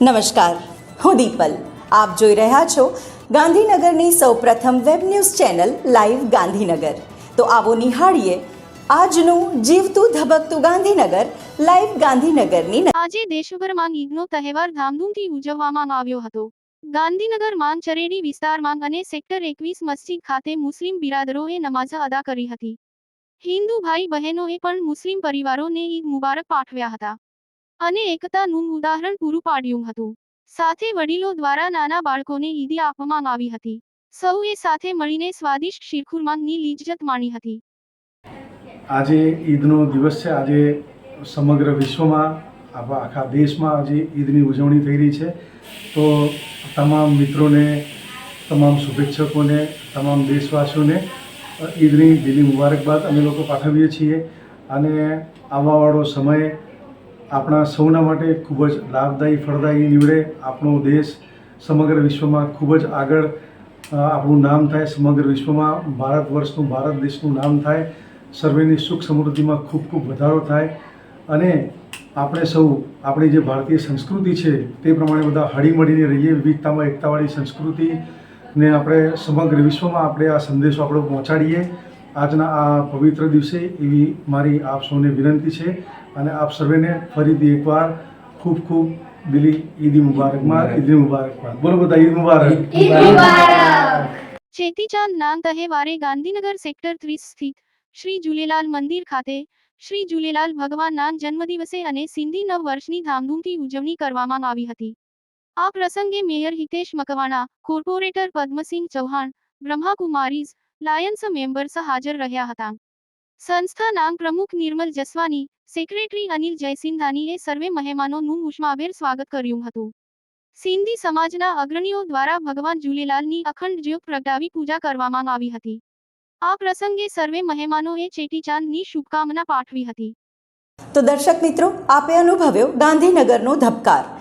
નમસ્કાર, હું દીપલ. આપ જોઈ રહ્યા છો ગાંધીનગરની સૌપ્રથમ web news channel live Gandhinagar. તો આવો નિહાળીએ આજનું જીવતું ધબકતું ગાંધીનગર, લાઈવ ગાંધીનગરની આજે દેશભરમાં ઈદનો તહેવાર ધામધૂમથી ઉજવવામાં આવ્યો હતો. ગાંધીનગરમાં ચરેડી વિસ્તારમાં અને સેક્ટર એકવીસ મસ્જિદ ખાતે મુસ્લિમ બિરાદરોએ નમાઝ અદા કરી હતી. હિન્દુ ભાઈ બહેનોએ પણ મુસ્લિમ પરિવારોને ઈદ મુબારક પાઠવ્યા હતા. અને એકતાનું ઉદાહરણ પૂરું પાડ્યું હતું. સાથે વડીલો દ્વારા નાના બાળકોને ઈદી આપવામાં આવી હતી. સૌએ સાથે મળીને સ્વાદિષ્ટ શીરખુરમાની લીજ્જત માણી હતી. આજે ઈદનો દિવસ છે. આજે સમગ્ર વિશ્વમાં આખા દેશમાં આજે ઈદની ઉજવણી થઈ રહી છે. તો તમામ મિત્રોને, તમામ શુભેચ્છકોને, તમામ દેશવાસીઓને ઈદની દિલી મુબારકબાદ અમે લોકો પાઠવીએ છીએ. અને આવવાવાળો સમય આપણા સૌના માટે ખૂબ જ લાભદાયી, ફળદાયી નીવડે આપણો દેશ સમગ્ર વિશ્વમાં ખૂબ જ આગળ આપણું નામ થાય, સમગ્ર વિશ્વમાં ભારત વર્ષનું, ભારત દેશનું નામ થાય, સર્વેની સુખ સમૃદ્ધિમાં ખૂબ ખૂબ વધારો થાય અને આપણે સૌ, આપણી જે ભારતીય સંસ્કૃતિ છે તે પ્રમાણે બધા હળીમળીને રહીએ, વિવિધતામાં એકતાવાળી સંસ્કૃતિને આપણે સમગ્ર વિશ્વમાં આપણે આ સંદેશો આપણે પહોંચાડીએ. આજના આ પવિત્ર દિવસે એવી મારી આપ સૌને વિનંતી છે અને આપ સર્વેને ફરીથી એકવાર ખૂબ ખૂબ દિલી ઈદી મુબારકમાં ઈદ મુબારકમાં. બોલો બધા ઈદ મુબારક. ચેતીચાંદ નામ તહેવારે ગાંધીનગર સેક્ટર ત્રીસ સ્થિત શ્રી જુલેલાલ મંદિર ખાતે શ્રી ઝૂલેલાલ ભગવાનના જન્મદિવસે અને સિંધી નવ વર્ષની ધામધૂમથી ઉજવણી કરવામાં આવી હતી. આ પ્રસંગે mayor Hitesh Makwana corporator Padmasinh Chauhan Brahma Kumaris lions members હાજર રહ્યા હતા. સંસ્થાના પ્રમુખ નિર્મલ જસવાની સેક્રેટરી અનિલ જયસિંધાનીએ સર્વે મહેમાનોનું ઉષ્માભેર સ્વાગત કર્યું હતું. સિંધી સમાજના અગ્રણીઓ દ્વારા ભગવાન ઝૂલેલાલની અખંડ જ્યોત પ્રગટાવી પૂજા કરવામાં આવી હતી. આ પ્રસંગે સર્વે મહેમાનોએ ચેટીચાંદની શુભકામના પાઠવી હતી. તો દર્શક મિત્રો, આપે અનુભવ્યો ગાંધીનગરનો ધબકાર.